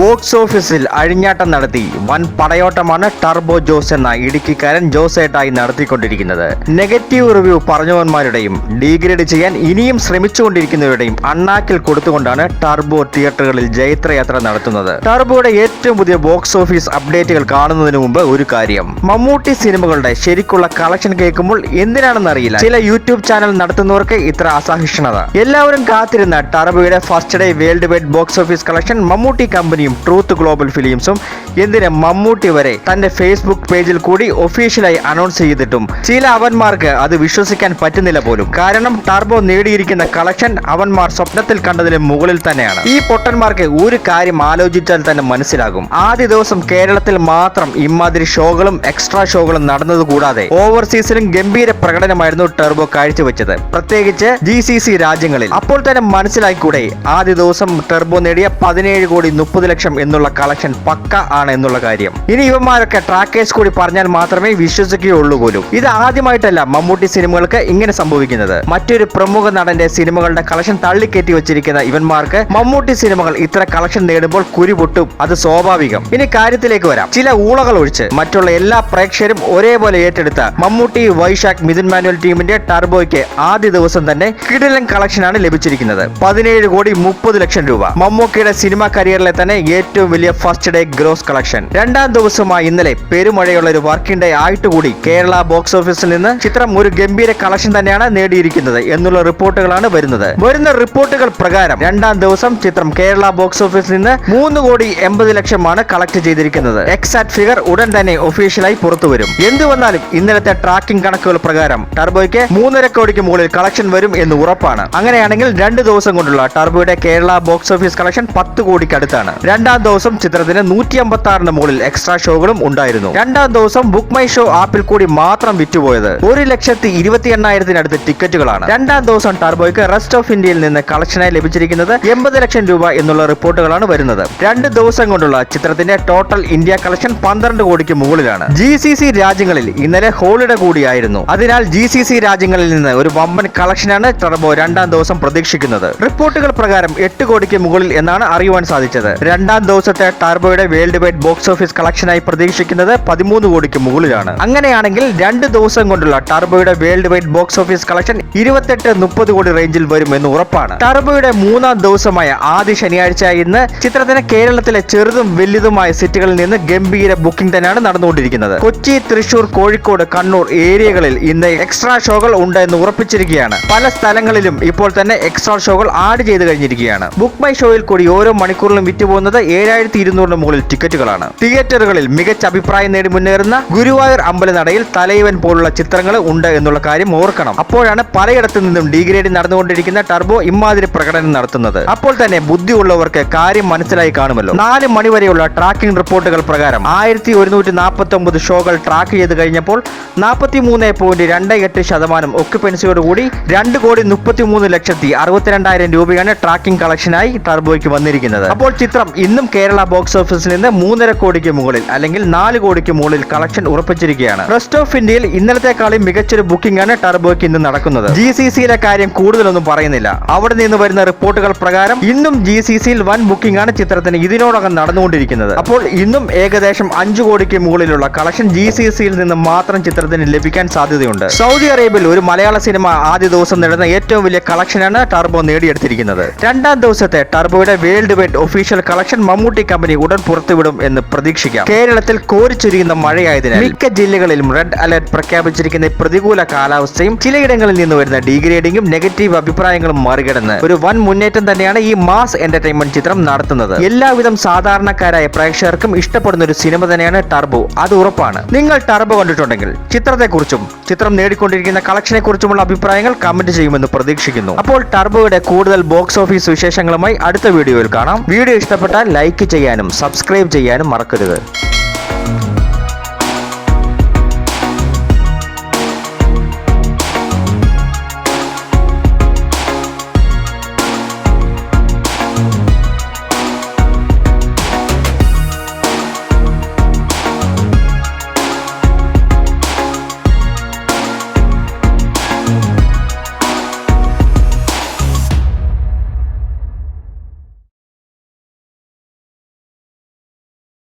Box ഓഫീസിൽ അഴിഞ്ഞാട്ടം നടത്തി. വൻ പടയോട്ടമാണ് ടർബോ ജോസ് എന്ന ഇടുക്കിക്കാരൻ ജോസേട്ടായി നടത്തിക്കൊണ്ടിരിക്കുന്നത്. നെഗറ്റീവ് റിവ്യൂ പറഞ്ഞവന്മാരുടെയും ഡീഗ്രേഡ് ചെയ്യാൻ ഇനിയും ശ്രമിച്ചുകൊണ്ടിരിക്കുന്നവരുടെയും അണ്ണാക്കിൽ കൊടുത്തുകൊണ്ടാണ് ടർബോ തിയേറ്ററുകളിൽ ജൈത്രയാത്ര നടത്തുന്നത്. ടർബോയുടെ ഏറ്റവും പുതിയ ബോക്സ് ഓഫീസ് അപ്ഡേറ്റുകൾ കാണുന്നതിന് മുമ്പ് ഒരു കാര്യം. മമ്മൂട്ടി സിനിമകളുടെ ശരിക്കുള്ള കളക്ഷൻ കേൾക്കുമ്പോൾ എന്തിനാണെന്ന് അറിയില്ല. ചില യൂട്യൂബ് ചാനൽ നടത്തുന്നവർക്ക് ഇത്ര അസഹിഷ്ണുത. എല്ലാവരും കാത്തിരുന്ന ടർബോയുടെ first day worldwide box office collection Mammootty കമ്പനിയും ട്രൂത്ത് ഗ്ലോബൽ ഫിലിംസും എന്തിന് മമ്മൂട്ടി വരെ തന്റെ ഫേസ്ബുക്ക് പേജിൽ കൂടി ഒഫീഷ്യലായി അനൗൺസ് ചെയ്തിട്ടും. ചില അവന്മാർക്ക് അത് വിശ്വസിക്കാൻ പറ്റുന്നില്ല പോലും. കാരണം ടർബോ നേടിയിരിക്കുന്ന കളക്ഷൻ അവന്മാർ സ്വപ്നത്തിൽ കണ്ടതിന് മുകളിൽ തന്നെയാണ്. ഈ പൊട്ടന്മാർക്ക് ഒരു കാര്യം ആലോചിച്ചാൽ തന്നെ മനസ്സിലാകും. ആദ്യ ദിവസം കേരളത്തിൽ മാത്രം ഇമാതിരി ഷോകളും എക്സ്ട്രാ ഷോകളും നടന്നത് കൂടാതെ ഓവർസീസിലും ഗംഭീര പ്രകടനമായിരുന്നു ടെർബോ കാഴ്ചവെച്ചത്. പ്രത്യേകിച്ച് ജി സി സി രാജ്യങ്ങളിൽ. അപ്പോൾ തന്നെ മനസ്സിലായിക്കൂടെ ആദ്യ ദിവസം ടെർബോ നേടിയ പതിനേഴ് കോടി മുപ്പത് ലക്ഷം എന്നുള്ള കളക്ഷൻ പക്ക ആണ് എന്നുള്ള കാര്യം. ഇനി ഇവന്മാരൊക്കെ ട്രാക്കേഴ്സ് കൂടി പറഞ്ഞാൽ മാത്രമേ വിശ്വസിക്കുകയുള്ളൂ പോലും. ഇത് ആദ്യമായിട്ടല്ല മമ്മൂട്ടി സിനിമകൾക്ക് ഇങ്ങനെ സംഭവിക്കുന്നത്. മറ്റൊരു പ്രമുഖ നടന്റെ സിനിമകളുടെ കളക്ഷൻ തള്ളിക്കയറ്റി വെച്ചിരിക്കുന്ന ഇവന്മാർക്ക് മമ്മൂട്ടി സിനിമകൾ ഇത്ര കളക്ഷൻ നേടുമ്പോൾ കുരു പൊട്ടും. അത് സ്വാഭാവികം. ഇനി കാര്യത്തിലേക്ക് വരാം. ചില ഊളകൾ ഒഴിച്ച് മറ്റുള്ള എല്ലാ പ്രേക്ഷകരും ഒരേപോലെ ഏറ്റെടുത്ത മമ്മൂട്ടി വൈശാഖ് മിഥുൻ മാനുവൽ ടീമിന്റെ ടർബോയ്ക്ക് ആദ്യ ദിവസം തന്നെ കിടിലൻ ആണ് ലഭിച്ചിരിക്കുന്നത്. പതിനേഴ് കോടി മുപ്പത് ലക്ഷം രൂപ. മമ്മൂക്കിയുടെ സിനിമ കരിയറിലെ തന്നെ ഏറ്റവും വലിയ ഫസ്റ്റ് ഡേ ഗ്രോസ് കളക്ഷൻ. രണ്ടാം ദിവസമായി ഇന്നലെ പെരുമഴയുള്ള ഒരു വർക്കിംഗ് ഡേ ആയിട്ട് കൂടി കേരള ബോക്സ് ഓഫീസിൽ നിന്ന് ചിത്രം ഒരു ഗംഭീര കളക്ഷൻ തന്നെയാണ് നേടിയിരിക്കുന്നത് എന്നുള്ള റിപ്പോർട്ടുകളാണ് വരുന്നത്. വരുന്ന റിപ്പോർട്ടുകൾ പ്രകാരം രണ്ടാം ദിവസം ചിത്രം കേരള ബോക്സ് ഓഫീസിൽ നിന്ന് മൂന്ന് കോടി എൺപത് ലക്ഷമാണ് കളക്ട് ചെയ്തിരിക്കുന്നത്. എക്സാക്ട് ഫിഗർ ഉടൻ തന്നെ ഒഫീഷ്യലായി പുറത്തു വരും. എന്തു വന്നാലും ഇന്നലത്തെ ട്രാക്കിംഗ് കണക്കുകൾ പ്രകാരം ടർബോയ്ക്ക് മൂന്നര കോടിക്ക് മുകളിൽ കളക്ഷൻ വരും എന്ന് ഉറപ്പാണ്. അങ്ങനെയാണെങ്കിൽ രണ്ട് ദിവസം കൊണ്ടുള്ള ടർബോയുടെ കേരള ബോക്സ് ഓഫീസ് കളക്ഷൻ പത്ത് കോടിക്ക് അടുത്താണ്. രണ്ടാം ദിവസം ചിത്രത്തിന് നൂറ്റി അമ്പത്തി ആറിന് മുകളിൽ എക്സ്ട്രാ ഷോകളും ഉണ്ടായിരുന്നു. രണ്ടാം ദിവസം ബുക്ക് മൈ ഷോ ആപ്പിൽ കൂടി മാത്രം വിറ്റുപോയത് ഒരു ലക്ഷത്തി ഇരുപത്തി എണ്ണായിരത്തിനടുത്ത് ടിക്കറ്റുകളാണ്. രണ്ടാം ദിവസം ടർബോയ്ക്ക് റെസ്റ്റ് ഓഫ് ഇന്ത്യയിൽ നിന്ന് കളക്ഷനായി ലഭിച്ചിരിക്കുന്നത് എൺപത് ലക്ഷം രൂപ എന്നുള്ള റിപ്പോർട്ടുകളാണ് വരുന്നത്. രണ്ട് ദിവസം കൊണ്ടുള്ള ചിത്രത്തിന്റെ ടോട്ടൽ ഇന്ത്യ കളക്ഷൻ പന്ത്രണ്ട് കോടിക്ക് മുകളിലാണ്. ജി സി സി രാജ്യങ്ങളിൽ ഇന്നലെ ഹോളിഡേ കൂടിയായിരുന്നു. അതിനാൽ ജി സി സി രാജ്യങ്ങളിൽ നിന്ന് ഒരു വമ്പൻ കളക്ഷനാണ് ടർബോ രണ്ടാം ദിവസം പ്രതീക്ഷിക്കുന്നത്. റിപ്പോർട്ടുകൾ പ്രകാരം എട്ട് കോടിക്ക് മുകളിൽ എന്നാണ് അറിയുവാൻ സാധിച്ചത്. രണ്ടാം ദിവസത്തെ ടർബോയുടെ വേൾഡ് വൈഡ് ബോക്സ് ഓഫീസ് കളക്ഷനായി പ്രതീക്ഷിക്കുന്നത് പതിമൂന്ന് കോടിക്ക് മുകളിലാണ്. അങ്ങനെയാണെങ്കിൽ രണ്ട് ദിവസം കൊണ്ടുള്ള ടർബോയുടെ world wide box office collection ഇരുപത്തെട്ട് മുപ്പത് കോടി റേഞ്ചിൽ വരും എന്ന് ഉറപ്പാണ്. ടർബോയുടെ മൂന്നാം ദിവസമായ ആദ്യ ശനിയാഴ്ച ഇന്ന് ചിത്രത്തിന് കേരളത്തിലെ ചെറുതും വലുതുമായ സിറ്റികളിൽ നിന്ന് ഗംഭീര ബുക്കിംഗ് തന്നെയാണ് നടന്നുകൊണ്ടിരിക്കുന്നത്. കൊച്ചി തൃശൂർ കോഴിക്കോട് കണ്ണൂർ ഏരിയകളിൽ ഇന്ന് എക്സ്ട്രാ ഷോകൾ ഉണ്ട് എന്ന് ഉറപ്പിച്ചിരിക്കുകയാണ്. പല സ്ഥലങ്ങളിലും ഇപ്പോൾ തന്നെ എക്സ്ട്രാ ഷോകൾ ആഡ് ചെയ്ത് കഴിഞ്ഞിരിക്കുകയാണ്. ബുക്ക് മൈ ഷോയിൽ കൂടി ഓരോ മണിക്കൂറിലും വിറ്റുപോകുന്നത് ഏഴായിരത്തി ഇരുന്നൂറിന് മുകളിൽ ടിക്കറ്റുകളാണ് തിയേറ്ററുകളിൽ മികച്ച അഭിപ്രായം നേടി മുന്നേറുന്ന ഗുരുവായൂർ അമ്പലനടയിൽ തലൈവൻ പോലുള്ള ചിത്രങ്ങൾ ഉണ്ട് എന്നുള്ള കാര്യം ഓർക്കണം. അപ്പോഴാണ് പലയിടത്തു നിന്നും ഡിഗ്രേഡ് നടന്നുകൊണ്ടിരിക്കുന്ന ടർബോ ഇമാതിരി പ്രകടനം നടത്തുന്നത്. അപ്പോൾ തന്നെ ബുദ്ധിയുള്ളവർക്ക് കാര്യം മനസ്സിലായി കാണുമല്ലോ. നാല് മണിവരെയുള്ള ട്രാക്കിംഗ് റിപ്പോർട്ടുകൾ പ്രകാരം ആയിരത്തി ഒരുന്നൂറ്റി നാൽപ്പത്തി ഒമ്പത് ഷോകൾ ട്രാക്ക് ചെയ്ത് കഴിഞ്ഞപ്പോൾ നാൽപ്പത്തി മൂന്ന് പോയിന്റ് രണ്ട് എട്ട് ശതമാനം ഒക്യുപ്പൻസിയോടുകൂടി രണ്ട് കോടി മുപ്പത്തി മൂന്ന് ലക്ഷത്തി അറുപത്തിരണ്ടായിരം രൂപയാണ് ട്രാക്കിംഗ് കളക്ഷനായി ടർബോയ്ക്ക് വന്നിരിക്കുന്നത്. അപ്പോൾ ചിത്രം ഇന്നും കേരള ബോക്സ് ഓഫീസിൽ നിന്ന് മൂന്നര കോടിക്ക് മുകളിൽ അല്ലെങ്കിൽ നാല് കോടിക്ക് മുകളിൽ കളക്ഷൻ ഉറപ്പിച്ചിരിക്കുകയാണ്. റെസ്റ്റ് ഓഫ് ഇന്ത്യയിൽ ഇന്നലത്തെക്കാളും മികച്ചൊരു ബുക്കിംഗ് ആണ് ടർബോയ്ക്ക് ഇന്ന് നടക്കുന്നത്. ജി സി സിയിലെ കാര്യം കൂടുതലൊന്നും പറയുന്നില്ല. അവിടെ നിന്ന് വരുന്ന റിപ്പോർട്ടുകൾ പ്രകാരം ഇന്നും ജി സി സിയിൽ വൻ ബുക്കിംഗ് ആണ് ചിത്രത്തിന് ഇതിനോടകം നടന്നുകൊണ്ടിരിക്കുന്നത്. അപ്പോൾ ഇന്നും ഏകദേശം അഞ്ചു കോടിക്ക് മുകളിലുള്ള കളക്ഷൻ ജി സി സിയിൽ നിന്ന് മാത്രം ചിത്രത്തിന് ലഭിക്കാൻ സാധ്യതയുണ്ട്. സൗദി അറേബ്യയിൽ ഒരു മലയാള സിനിമ ആദ്യ ദിവസം നേടുന്ന ഏറ്റവും വലിയ കളക്ഷനാണ് ടർബോ നേടിയെടുത്തിരിക്കുന്നത്. രണ്ടാം ദിവസത്തെ ടർബോയുടെ worldwide official collection Mammootty company ഉടൻ പുറത്തുവിടും എന്ന് പ്രതീക്ഷിക്കാം. കേരളത്തിൽ കോരിച്ചൊരിയുന്ന മഴയായതിനാൽ മിക്ക ജില്ലകളിലും റെഡ് അലർട്ട് പ്രഖ്യാപിച്ചിരിക്കുന്ന പ്രതികൂല കാലാവസ്ഥയും ചിലയിടങ്ങളിൽ നിന്ന് വരുന്ന ഡീഗ്രേഡിംഗും നെഗറ്റീവ് അഭിപ്രായങ്ങളും മറികടന്ന് ഒരു വൻ മുന്നേറ്റം തന്നെയാണ് ഈ മാസ് എന്റർടൈൻമെന്റ് ചിത്രം നടത്തുന്നത്. എല്ലാവിധം സാധാരണക്കാരായ പ്രേക്ഷകർക്കും ഇഷ്ടപ്പെടുന്ന ഒരു സിനിമ തന്നെയാണ് ടർബോ. അത് ഉറപ്പാണ്. നിങ്ങൾ ടർബോ കണ്ടിട്ടുണ്ടെങ്കിൽ ചിത്രത്തെക്കുറിച്ചും ചിത്രം നേടിക്കൊണ്ടിരിക്കുന്ന കളക്ഷനെ കുറിച്ചുമുള്ള അഭിപ്രായങ്ങൾ കമന്റ് ചെയ്യുമെന്ന് പ്രതീക്ഷിക്കുന്നു. അപ്പോൾ ടർബോയുടെ കൂടുതൽ ബോക്സ് ഓഫീസ് വിശേഷങ്ങളുമായി അടുത്ത വീഡിയോയിൽ കാണാം. വീഡിയോ ഇഷ്ടപ്പെട്ടാൽ ലൈക്ക് ചെയ്യാനും സബ്സ്ക്രൈബ് ചെയ്യാനും മറക്കരുത്.